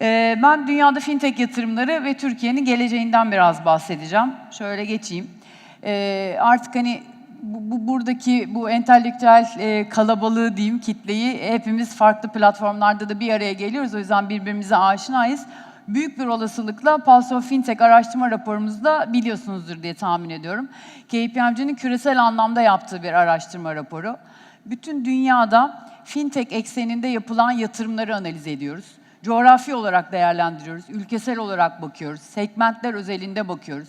Ee, ben dünyada fintech yatırımları ve Türkiye'nin geleceğinden biraz bahsedeceğim. Şöyle geçeyim. Ee, artık hani bu, bu- buradaki bu entelektüel e, kalabalığı diyeyim, kitleyi hepimiz farklı platformlarda da bir araya geliyoruz. O yüzden birbirimize aşinayız. Büyük bir olasılıkla Pulse of Fintech araştırma raporumuzda biliyorsunuzdur diye tahmin ediyorum. KPMG'nin küresel anlamda yaptığı bir araştırma raporu. Bütün dünyada fintech ekseninde yapılan yatırımları analiz ediyoruz. Coğrafi olarak değerlendiriyoruz, ülkesel olarak bakıyoruz, segmentler özelinde bakıyoruz.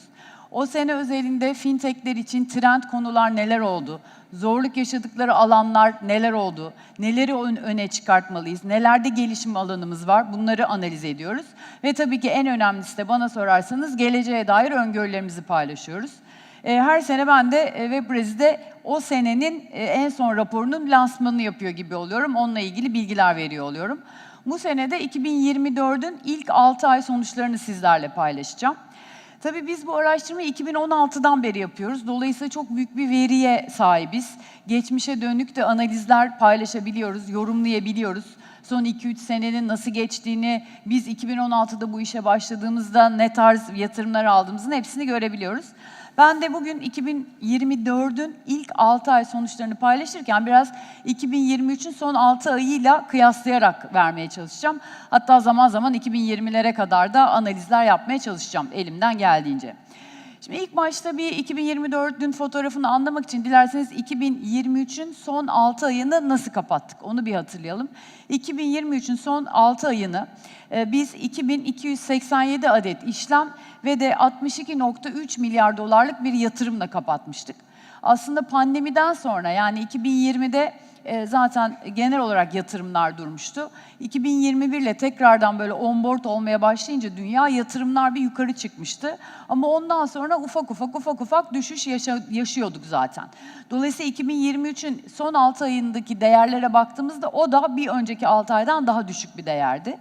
O sene özelinde fintechler için trend konular neler oldu? Zorluk yaşadıkları alanlar neler oldu? Neleri ön- öne çıkartmalıyız? Nelerde gelişim alanımız var? Bunları analiz ediyoruz. Ve tabii ki en önemlisi de bana sorarsanız geleceğe dair öngörülerimizi paylaşıyoruz. E, Her sene ben de e, Webrez'de o senenin e, en son raporunun lansmanını yapıyor gibi oluyorum. Onunla ilgili bilgiler veriyor oluyorum. Bu sene de 2024'ün ilk 6 ay sonuçlarını sizlerle paylaşacağım. Tabii biz bu araştırmayı 2016'dan beri yapıyoruz. Dolayısıyla çok büyük bir veriye sahibiz. Geçmişe dönük de analizler paylaşabiliyoruz, yorumlayabiliyoruz. Son 2-3 senenin nasıl geçtiğini, biz 2016'da bu işe başladığımızda ne tarz yatırımlar aldığımızın hepsini görebiliyoruz. Ben de bugün 2024'ün ilk 6 ay sonuçlarını paylaşırken biraz 2023'ün son 6 ayıyla kıyaslayarak vermeye çalışacağım. Hatta zaman zaman 2020'lere kadar da analizler yapmaya çalışacağım elimden geldiğince. Şimdi ilk başta bir 2024'ün fotoğrafını anlamak için dilerseniz 2023'ün son 6 ayını nasıl kapattık onu bir hatırlayalım. 2023'ün son 6 ayını e, biz 2287 adet işlem ve de 62.3 milyar dolarlık bir yatırımla kapatmıştık. Aslında pandemiden sonra yani 2020'de e, zaten genel olarak yatırımlar durmuştu. 2021 ile tekrardan böyle onboard olmaya başlayınca dünya yatırımlar bir yukarı çıkmıştı. Ama ondan sonra ufak ufak ufak ufak düşüş yaşa- yaşıyorduk zaten. Dolayısıyla 2023'ün son 6 ayındaki değerlere baktığımızda o da bir önceki 6 aydan daha düşük bir değerdi.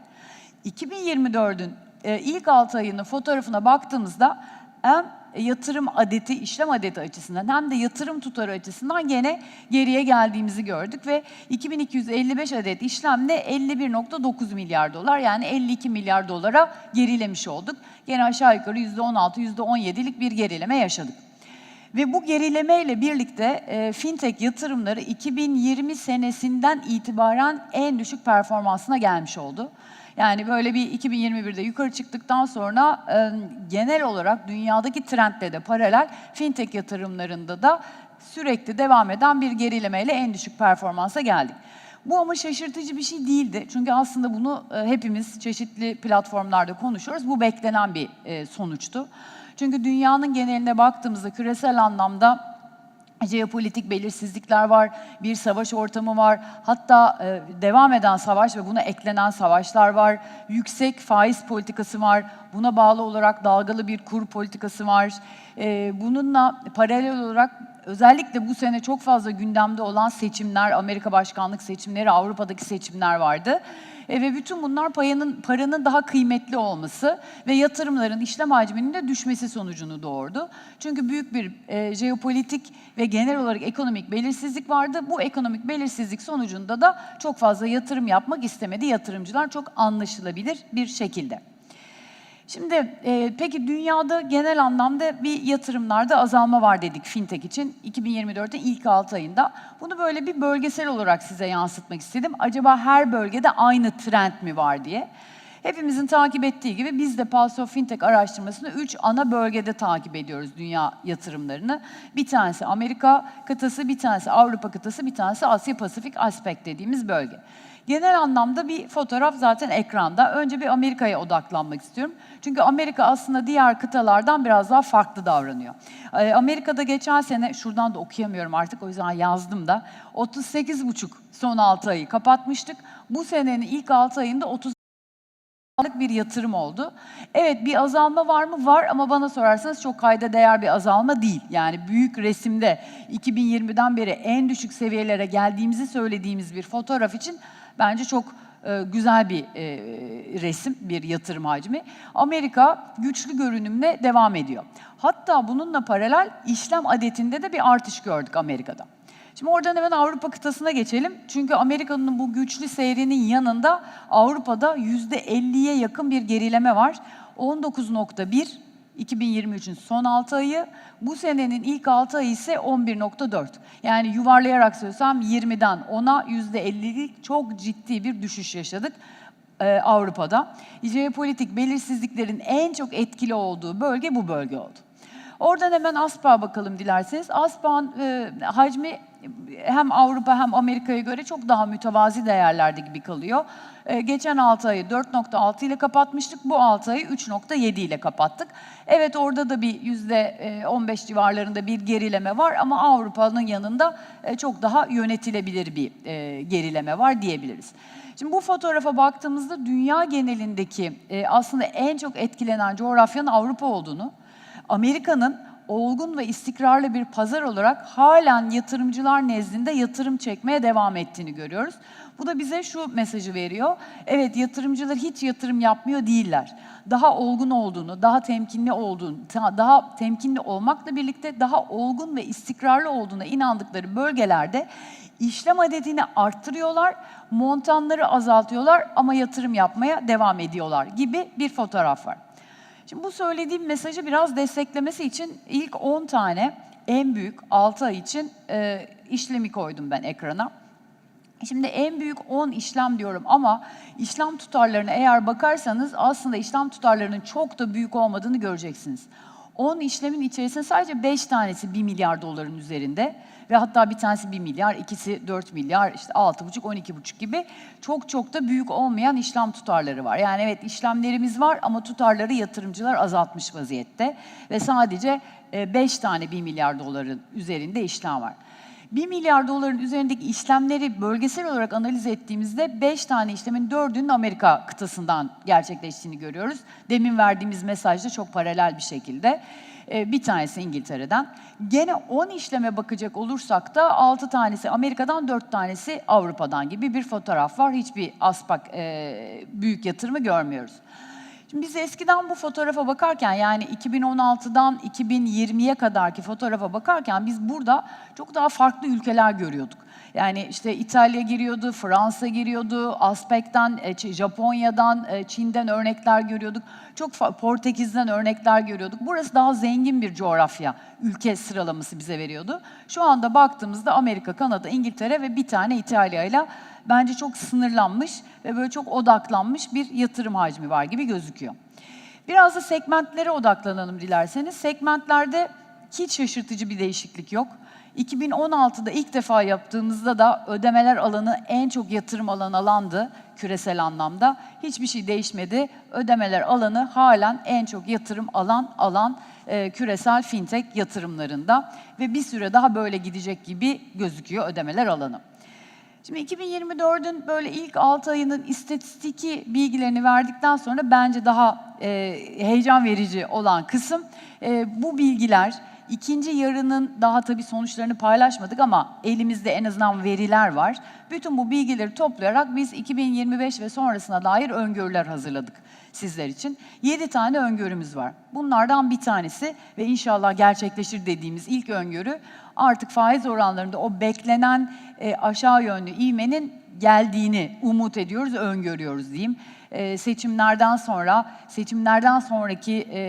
2024'ün e, ilk 6 ayının fotoğrafına baktığımızda hem yatırım adeti, işlem adeti açısından hem de yatırım tutarı açısından gene geriye geldiğimizi gördük ve 2255 adet işlemle 51.9 milyar dolar yani 52 milyar dolara gerilemiş olduk. Gene aşağı yukarı %16, %17'lik bir gerileme yaşadık. Ve bu gerilemeyle birlikte e, fintech yatırımları 2020 senesinden itibaren en düşük performansına gelmiş oldu. Yani böyle bir 2021'de yukarı çıktıktan sonra e, genel olarak dünyadaki trendle de paralel fintech yatırımlarında da sürekli devam eden bir gerilemeyle en düşük performansa geldik. Bu ama şaşırtıcı bir şey değildi. Çünkü aslında bunu hepimiz çeşitli platformlarda konuşuyoruz. Bu beklenen bir sonuçtu. Çünkü dünyanın geneline baktığımızda küresel anlamda jeopolitik belirsizlikler var, bir savaş ortamı var. Hatta e, devam eden savaş ve buna eklenen savaşlar var. Yüksek faiz politikası var. Buna bağlı olarak dalgalı bir kur politikası var. E, bununla paralel olarak özellikle bu sene çok fazla gündemde olan seçimler, Amerika başkanlık seçimleri, Avrupa'daki seçimler vardı. E, ve bütün bunlar paranın, paranın daha kıymetli olması ve yatırımların işlem hacminin de düşmesi sonucunu doğurdu. Çünkü büyük bir e, jeopolitik ve genel olarak ekonomik belirsizlik vardı. Bu ekonomik belirsizlik sonucunda da çok fazla yatırım yapmak istemedi yatırımcılar çok anlaşılabilir bir şekilde. Şimdi e, peki dünyada genel anlamda bir yatırımlarda azalma var dedik fintech için 2024'ün ilk 6 ayında. Bunu böyle bir bölgesel olarak size yansıtmak istedim. Acaba her bölgede aynı trend mi var diye. Hepimizin takip ettiği gibi biz de Pulse of Fintech araştırmasını 3 ana bölgede takip ediyoruz dünya yatırımlarını. Bir tanesi Amerika kıtası, bir tanesi Avrupa kıtası, bir tanesi Asya Pasifik Aspect dediğimiz bölge. Genel anlamda bir fotoğraf zaten ekranda. Önce bir Amerika'ya odaklanmak istiyorum. Çünkü Amerika aslında diğer kıtalardan biraz daha farklı davranıyor. Ee, Amerika'da geçen sene, şuradan da okuyamıyorum artık o yüzden yazdım da, 38,5 son 6 ayı kapatmıştık. Bu senenin ilk 6 ayında 30 bir yatırım oldu. Evet bir azalma var mı? Var ama bana sorarsanız çok kayda değer bir azalma değil. Yani büyük resimde 2020'den beri en düşük seviyelere geldiğimizi söylediğimiz bir fotoğraf için bence çok e, güzel bir e, resim, bir yatırım hacmi. Amerika güçlü görünümle devam ediyor. Hatta bununla paralel işlem adetinde de bir artış gördük Amerika'da. Şimdi oradan hemen Avrupa kıtasına geçelim. Çünkü Amerika'nın bu güçlü seyrinin yanında Avrupa'da %50'ye yakın bir gerileme var. 19.1 2023'ün son 6 ayı, bu senenin ilk 6 ayı ise 11.4. Yani yuvarlayarak söylesem 20'den 10'a %50'lik çok ciddi bir düşüş yaşadık e, Avrupa'da. Jeopolitik belirsizliklerin en çok etkili olduğu bölge bu bölge oldu. Oradan hemen ASPA'ya bakalım dilerseniz. ASPA'nın e, hacmi hem Avrupa hem Amerika'ya göre çok daha mütevazi değerlerde gibi kalıyor. E, geçen 6 ayı 4.6 ile kapatmıştık. Bu 6 ayı 3.7 ile kapattık. Evet orada da bir %15 civarlarında bir gerileme var ama Avrupa'nın yanında e, çok daha yönetilebilir bir e, gerileme var diyebiliriz. Şimdi bu fotoğrafa baktığımızda dünya genelindeki e, aslında en çok etkilenen coğrafyanın Avrupa olduğunu, Amerika'nın olgun ve istikrarlı bir pazar olarak halen yatırımcılar nezdinde yatırım çekmeye devam ettiğini görüyoruz. Bu da bize şu mesajı veriyor. Evet yatırımcılar hiç yatırım yapmıyor değiller. Daha olgun olduğunu, daha temkinli olduğunu, daha temkinli olmakla birlikte daha olgun ve istikrarlı olduğuna inandıkları bölgelerde işlem adedini arttırıyorlar, montanları azaltıyorlar ama yatırım yapmaya devam ediyorlar gibi bir fotoğraf var. Şimdi bu söylediğim mesajı biraz desteklemesi için ilk 10 tane en büyük 6 ay için e, işlemi koydum ben ekrana. Şimdi en büyük 10 işlem diyorum ama işlem tutarlarına eğer bakarsanız aslında işlem tutarlarının çok da büyük olmadığını göreceksiniz. 10 işlemin içerisinde sadece 5 tanesi 1 milyar doların üzerinde ve hatta bir tanesi 1 milyar, ikisi 4 milyar, işte 6,5, 12,5 gibi çok çok da büyük olmayan işlem tutarları var. Yani evet işlemlerimiz var ama tutarları yatırımcılar azaltmış vaziyette ve sadece 5 tane 1 milyar doların üzerinde işlem var. 1 milyar doların üzerindeki işlemleri bölgesel olarak analiz ettiğimizde 5 tane işlemin 4'ünün Amerika kıtasından gerçekleştiğini görüyoruz. Demin verdiğimiz mesajda çok paralel bir şekilde. Ee, bir tanesi İngiltere'den. Gene 10 işleme bakacak olursak da 6 tanesi Amerika'dan, 4 tanesi Avrupa'dan gibi bir fotoğraf var. Hiçbir aspak e, büyük yatırımı görmüyoruz. Şimdi biz eskiden bu fotoğrafa bakarken yani 2016'dan 2020'ye kadarki fotoğrafa bakarken biz burada çok daha farklı ülkeler görüyorduk. Yani işte İtalya giriyordu, Fransa giriyordu, Aspek'ten, e, Japonya'dan, e, Çin'den örnekler görüyorduk. Çok Portekiz'den örnekler görüyorduk. Burası daha zengin bir coğrafya, ülke sıralaması bize veriyordu. Şu anda baktığımızda Amerika, Kanada, İngiltere ve bir tane İtalya ile bence çok sınırlanmış ve böyle çok odaklanmış bir yatırım hacmi var gibi gözüküyor. Biraz da segmentlere odaklanalım dilerseniz. Segmentlerde hiç şaşırtıcı bir değişiklik yok. 2016'da ilk defa yaptığımızda da ödemeler alanı en çok yatırım alan alandı küresel anlamda. Hiçbir şey değişmedi. Ödemeler alanı halen en çok yatırım alan alan e, küresel fintech yatırımlarında ve bir süre daha böyle gidecek gibi gözüküyor ödemeler alanı. Şimdi 2024'ün böyle ilk 6 ayının istatistiki bilgilerini verdikten sonra bence daha e, heyecan verici olan kısım e, bu bilgiler İkinci yarının daha tabii sonuçlarını paylaşmadık ama elimizde en azından veriler var. Bütün bu bilgileri toplayarak biz 2025 ve sonrasına dair öngörüler hazırladık sizler için. 7 tane öngörümüz var. Bunlardan bir tanesi ve inşallah gerçekleşir dediğimiz ilk öngörü artık faiz oranlarında o beklenen e, aşağı yönlü ivmenin geldiğini umut ediyoruz, öngörüyoruz diyeyim. E, seçimlerden sonra, seçimlerden sonraki e,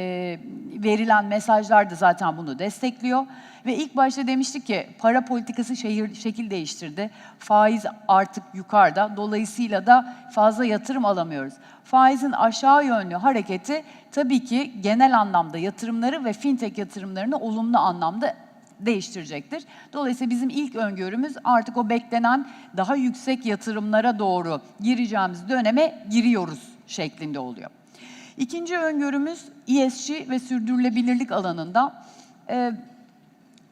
verilen mesajlar da zaten bunu destekliyor. Ve ilk başta demiştik ki para politikası şehir, şekil değiştirdi. Faiz artık yukarıda. Dolayısıyla da fazla yatırım alamıyoruz. Faizin aşağı yönlü hareketi tabii ki genel anlamda yatırımları ve fintech yatırımlarını olumlu anlamda değiştirecektir. Dolayısıyla bizim ilk öngörümüz artık o beklenen daha yüksek yatırımlara doğru gireceğimiz döneme giriyoruz şeklinde oluyor. İkinci öngörümüz ESG ve sürdürülebilirlik alanında. Ee,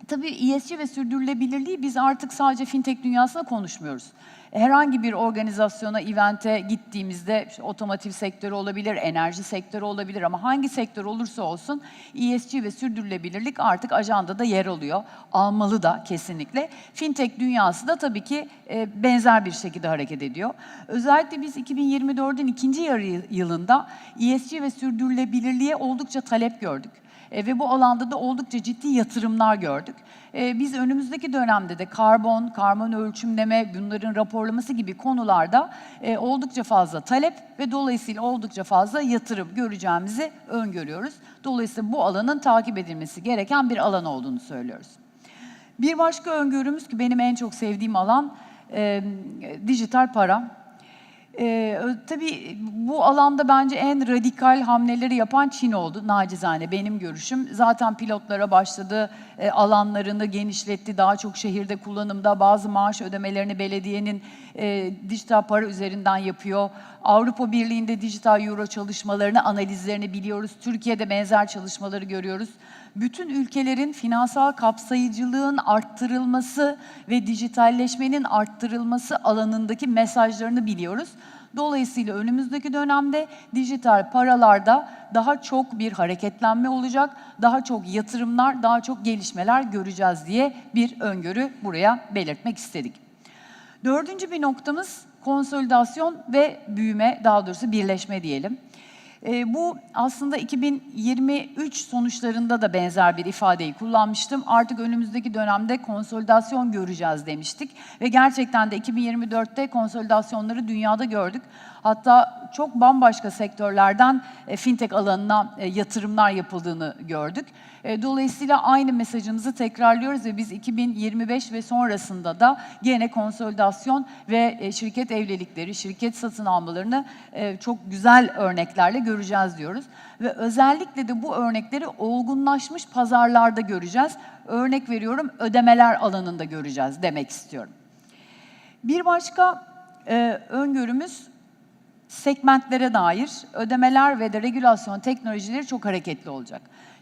tabii ESG ve sürdürülebilirliği biz artık sadece fintech dünyasında konuşmuyoruz herhangi bir organizasyona, evente gittiğimizde işte otomotiv sektörü olabilir, enerji sektörü olabilir ama hangi sektör olursa olsun ESG ve sürdürülebilirlik artık ajandada yer alıyor. Almalı da kesinlikle. Fintech dünyası da tabii ki e, benzer bir şekilde hareket ediyor. Özellikle biz 2024'ün ikinci yarı yılında ESG ve sürdürülebilirliğe oldukça talep gördük. E, ve bu alanda da oldukça ciddi yatırımlar gördük. E, biz önümüzdeki dönemde de karbon, karbon ölçümleme, bunların raporlaması gibi konularda e, oldukça fazla talep ve dolayısıyla oldukça fazla yatırım göreceğimizi öngörüyoruz. Dolayısıyla bu alanın takip edilmesi gereken bir alan olduğunu söylüyoruz. Bir başka öngörümüz ki benim en çok sevdiğim alan e, dijital para. Ee, tabii bu alanda bence en radikal hamleleri yapan Çin oldu nacizane benim görüşüm. Zaten pilotlara başladı, e, alanlarını genişletti, daha çok şehirde kullanımda bazı maaş ödemelerini belediyenin e, dijital para üzerinden yapıyor. Avrupa Birliği'nde dijital euro çalışmalarını, analizlerini biliyoruz. Türkiye'de benzer çalışmaları görüyoruz. Bütün ülkelerin finansal kapsayıcılığın arttırılması ve dijitalleşmenin arttırılması alanındaki mesajlarını biliyoruz. Dolayısıyla önümüzdeki dönemde dijital paralarda daha çok bir hareketlenme olacak, daha çok yatırımlar, daha çok gelişmeler göreceğiz diye bir öngörü buraya belirtmek istedik. Dördüncü bir noktamız konsolidasyon ve büyüme, daha doğrusu birleşme diyelim. Ee, bu aslında 2023 sonuçlarında da benzer bir ifadeyi kullanmıştım. Artık önümüzdeki dönemde konsolidasyon göreceğiz demiştik. Ve gerçekten de 2024'te konsolidasyonları dünyada gördük. Hatta çok bambaşka sektörlerden e, fintech alanına e, yatırımlar yapıldığını gördük. E, Dolayısıyla aynı mesajımızı tekrarlıyoruz ve biz 2025 ve sonrasında da gene konsolidasyon ve e, şirket evlilikleri, şirket satın almalarını e, çok güzel örneklerle göreceğiz diyoruz. Ve özellikle de bu örnekleri olgunlaşmış pazarlarda göreceğiz. Örnek veriyorum ödemeler alanında göreceğiz demek istiyorum. Bir başka öngörümüz segmentlere dair ödemeler ve de regülasyon teknolojileri çok hareketli olacak.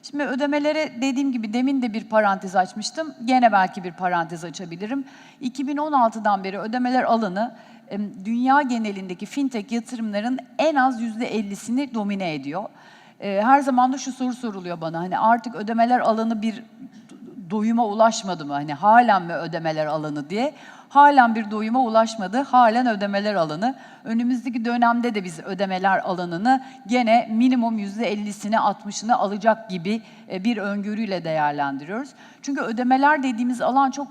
Şimdi ödemelere dediğim gibi demin de bir parantez açmıştım. Gene belki bir parantez açabilirim. 2016'dan beri ödemeler alanı dünya genelindeki fintech yatırımların en az %50'sini domine ediyor. E, Her zaman da şu soru soruluyor bana. Hani artık ödemeler alanı bir doyuma ulaşmadı mı? Hani halen mi ödemeler alanı diye. Halen bir doyuma ulaşmadı. Halen ödemeler alanı. Önümüzdeki dönemde de biz ödemeler alanını gene minimum %50'sini 60'ını alacak gibi e, bir öngörüyle değerlendiriyoruz. Çünkü ödemeler dediğimiz alan çok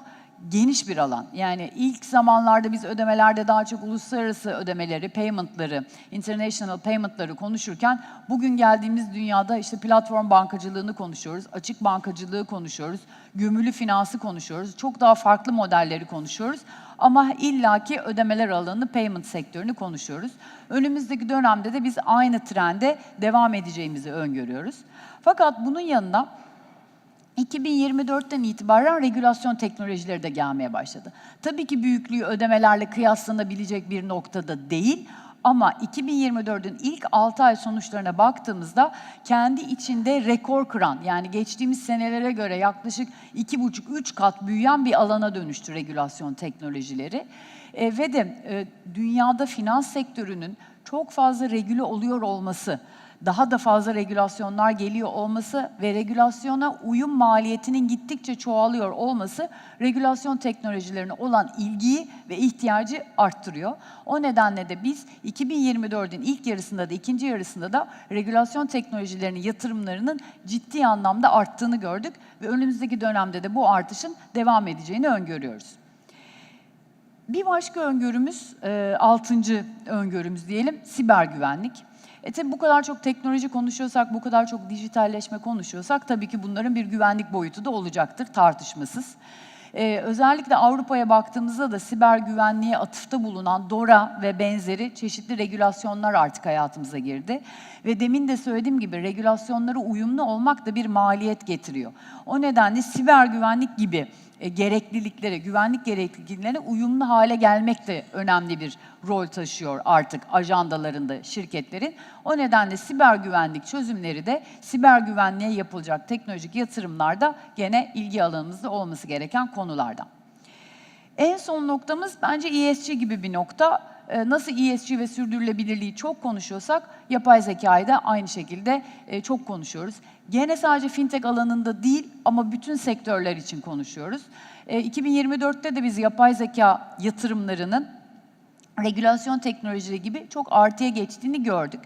geniş bir alan. Yani ilk zamanlarda biz ödemelerde daha çok uluslararası ödemeleri, payment'ları, international payment'ları konuşurken bugün geldiğimiz dünyada işte platform bankacılığını konuşuyoruz, açık bankacılığı konuşuyoruz, gömülü finansı konuşuyoruz. Çok daha farklı modelleri konuşuyoruz. Ama illaki ödemeler alanını, payment sektörünü konuşuyoruz. Önümüzdeki dönemde de biz aynı trende devam edeceğimizi öngörüyoruz. Fakat bunun yanına 2024'ten itibaren regülasyon teknolojileri de gelmeye başladı. Tabii ki büyüklüğü ödemelerle kıyaslanabilecek bir noktada değil ama 2024'ün ilk 6 ay sonuçlarına baktığımızda kendi içinde rekor kıran yani geçtiğimiz senelere göre yaklaşık 2,5-3 kat büyüyen bir alana dönüştü regülasyon teknolojileri. E, ve de e, dünyada finans sektörünün çok fazla regüle oluyor olması, daha da fazla regülasyonlar geliyor olması ve regülasyona uyum maliyetinin gittikçe çoğalıyor olması regülasyon teknolojilerine olan ilgiyi ve ihtiyacı arttırıyor. O nedenle de biz 2024'ün ilk yarısında da ikinci yarısında da regülasyon teknolojilerinin yatırımlarının ciddi anlamda arttığını gördük ve önümüzdeki dönemde de bu artışın devam edeceğini öngörüyoruz. Bir başka öngörümüz, e, altıncı öngörümüz diyelim, siber güvenlik. E tabi bu kadar çok teknoloji konuşuyorsak, bu kadar çok dijitalleşme konuşuyorsak tabii ki bunların bir güvenlik boyutu da olacaktır tartışmasız. Ee, özellikle Avrupa'ya baktığımızda da siber güvenliğe atıfta bulunan DORA ve benzeri çeşitli regülasyonlar artık hayatımıza girdi. Ve demin de söylediğim gibi regülasyonlara uyumlu olmak da bir maliyet getiriyor. O nedenle siber güvenlik gibi e, gerekliliklere, güvenlik gerekliliklerine uyumlu hale gelmek de önemli bir rol taşıyor artık ajandalarında şirketlerin. O nedenle siber güvenlik çözümleri de siber güvenliğe yapılacak teknolojik yatırımlarda gene ilgi alanımızda olması gereken konulardan. En son noktamız bence ESG gibi bir nokta. Ee, Nasıl ESG ve sürdürülebilirliği çok konuşuyorsak yapay zekayı da aynı şekilde e, çok konuşuyoruz. Gene sadece fintech alanında değil ama bütün sektörler için konuşuyoruz. E, 2024'te de biz yapay zeka yatırımlarının regülasyon teknolojileri gibi çok artıya geçtiğini gördük.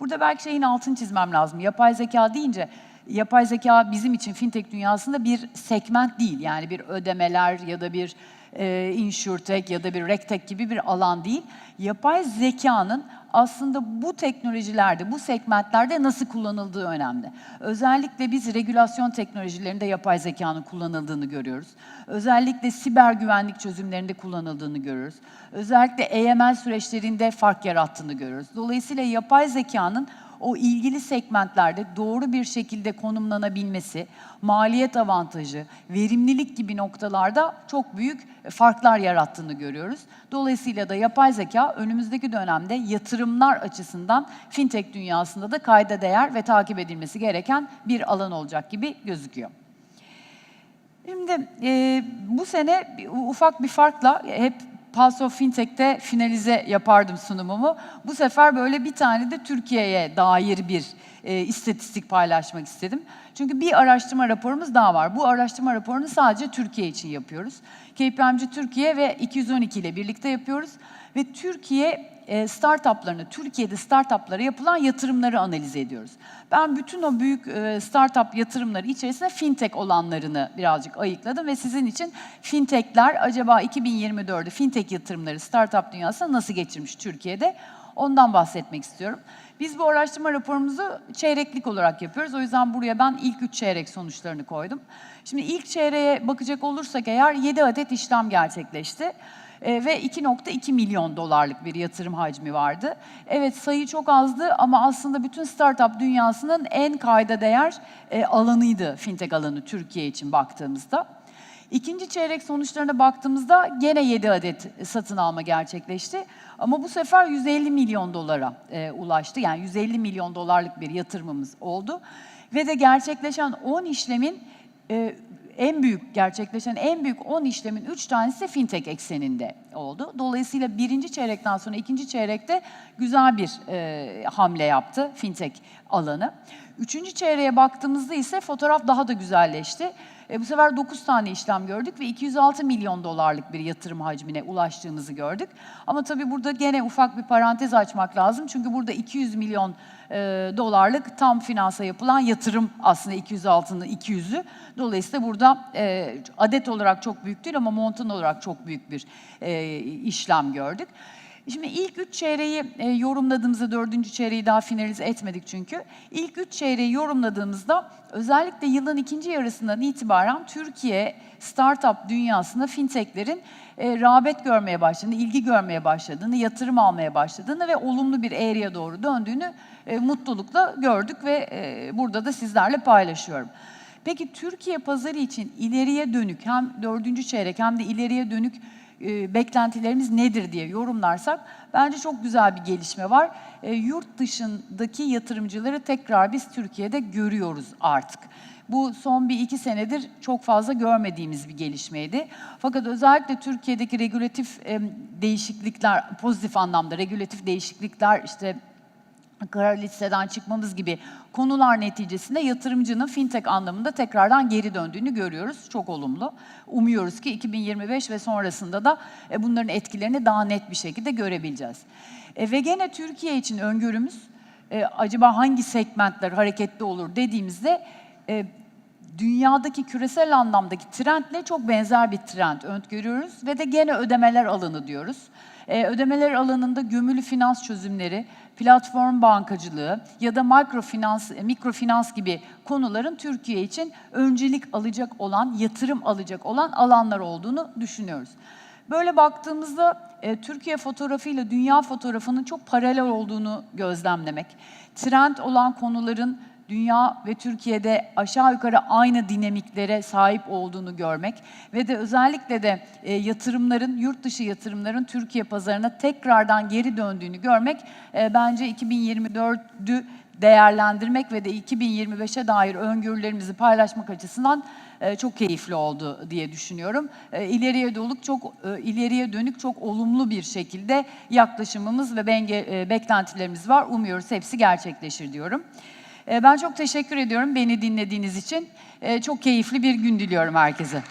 Burada belki şeyin altını çizmem lazım. Yapay zeka deyince yapay zeka bizim için fintech dünyasında bir segment değil. Yani bir ödemeler ya da bir e, insurtech ya da bir regtech gibi bir alan değil. Yapay zekanın aslında bu teknolojilerde, bu segmentlerde nasıl kullanıldığı önemli. Özellikle biz regülasyon teknolojilerinde yapay zekanın kullanıldığını görüyoruz. Özellikle siber güvenlik çözümlerinde kullanıldığını görüyoruz. Özellikle AML süreçlerinde fark yarattığını görüyoruz. Dolayısıyla yapay zekanın o ilgili segmentlerde doğru bir şekilde konumlanabilmesi, maliyet avantajı, verimlilik gibi noktalarda çok büyük farklar yarattığını görüyoruz. Dolayısıyla da yapay zeka önümüzdeki dönemde yatırımlar açısından fintech dünyasında da kayda değer ve takip edilmesi gereken bir alan olacak gibi gözüküyor. Şimdi e, bu sene ufak bir farkla hep Pulse of Fintech'te finalize yapardım sunumumu. Bu sefer böyle bir tane de Türkiye'ye dair bir e, istatistik paylaşmak istedim. Çünkü bir araştırma raporumuz daha var. Bu araştırma raporunu sadece Türkiye için yapıyoruz. KPMG Türkiye ve 212 ile birlikte yapıyoruz. Ve Türkiye e, startuplarını, Türkiye'de startuplara yapılan yatırımları analiz ediyoruz. Ben bütün o büyük e, startup yatırımları içerisinde fintech olanlarını birazcık ayıkladım ve sizin için fintechler acaba 2024'de fintech yatırımları startup dünyasına nasıl geçirmiş Türkiye'de? Ondan bahsetmek istiyorum. Biz bu araştırma raporumuzu çeyreklik olarak yapıyoruz. O yüzden buraya ben ilk üç çeyrek sonuçlarını koydum. Şimdi ilk çeyreğe bakacak olursak eğer 7 adet işlem gerçekleşti. E, ve 2.2 milyon dolarlık bir yatırım hacmi vardı. Evet sayı çok azdı ama aslında bütün startup dünyasının en kayda değer e, alanıydı fintech alanı Türkiye için baktığımızda. İkinci çeyrek sonuçlarına baktığımızda gene 7 adet satın alma gerçekleşti. Ama bu sefer 150 milyon dolara e, ulaştı. Yani 150 milyon dolarlık bir yatırımımız oldu. Ve de gerçekleşen 10 işlemin e, en büyük gerçekleşen en büyük 10 işlemin 3 tanesi fintech ekseninde oldu. Dolayısıyla birinci çeyrekten sonra ikinci çeyrekte güzel bir e, hamle yaptı fintech alanı. Üçüncü çeyreğe baktığımızda ise fotoğraf daha da güzelleşti. E, bu sefer 9 tane işlem gördük ve 206 milyon dolarlık bir yatırım hacmine ulaştığımızı gördük. Ama tabii burada gene ufak bir parantez açmak lazım. Çünkü burada 200 milyon e, dolarlık tam finansa yapılan yatırım aslında 206'nın 200'ü. Dolayısıyla burada e, adet olarak çok büyük değil ama montan olarak çok büyük bir e, işlem gördük. Şimdi ilk üç çeyreği e, yorumladığımızda, dördüncü çeyreği daha finalize etmedik çünkü. İlk üç çeyreği yorumladığımızda özellikle yılın ikinci yarısından itibaren Türkiye startup dünyasında fintechlerin e, rağbet görmeye başladığını, ilgi görmeye başladığını, yatırım almaya başladığını ve olumlu bir eğriye doğru döndüğünü e, mutlulukla gördük ve e, burada da sizlerle paylaşıyorum. Peki Türkiye pazarı için ileriye dönük hem dördüncü çeyrek hem de ileriye dönük e, beklentilerimiz nedir diye yorumlarsak bence çok güzel bir gelişme var. E, yurt dışındaki yatırımcıları tekrar biz Türkiye'de görüyoruz artık. Bu son bir iki senedir çok fazla görmediğimiz bir gelişmeydi. Fakat özellikle Türkiye'deki regülatif e, değişiklikler, pozitif anlamda regülatif değişiklikler işte kara listeden çıkmamız gibi konular neticesinde yatırımcının fintech anlamında tekrardan geri döndüğünü görüyoruz. Çok olumlu. Umuyoruz ki 2025 ve sonrasında da e, bunların etkilerini daha net bir şekilde görebileceğiz. E, Ve gene Türkiye için öngörümüz e, acaba hangi segmentler hareketli olur dediğimizde e, dünyadaki küresel anlamdaki trendle çok benzer bir trend öngörüyoruz ve de gene ödemeler alanı diyoruz. Ee, ödemeler alanında gömülü finans çözümleri, platform bankacılığı ya da mikrofinans, e, mikrofinans gibi konuların Türkiye için öncelik alacak olan, yatırım alacak olan alanlar olduğunu düşünüyoruz. Böyle baktığımızda e, Türkiye fotoğrafıyla dünya fotoğrafının çok paralel olduğunu gözlemlemek, trend olan konuların dünya ve Türkiye'de aşağı yukarı aynı dinamiklere sahip olduğunu görmek ve de özellikle de e, yatırımların, yurt dışı yatırımların Türkiye pazarına tekrardan geri döndüğünü görmek e, bence 2024'ü değerlendirmek ve de 2025'e dair öngörülerimizi paylaşmak açısından e, çok keyifli oldu diye düşünüyorum. E, ileriye dönük çok ileriye dönük çok olumlu bir şekilde yaklaşımımız ve beklentilerimiz var. Umuyoruz hepsi gerçekleşir diyorum. E, Ben çok teşekkür ediyorum beni dinlediğiniz için. E, Çok keyifli bir gün diliyorum herkese.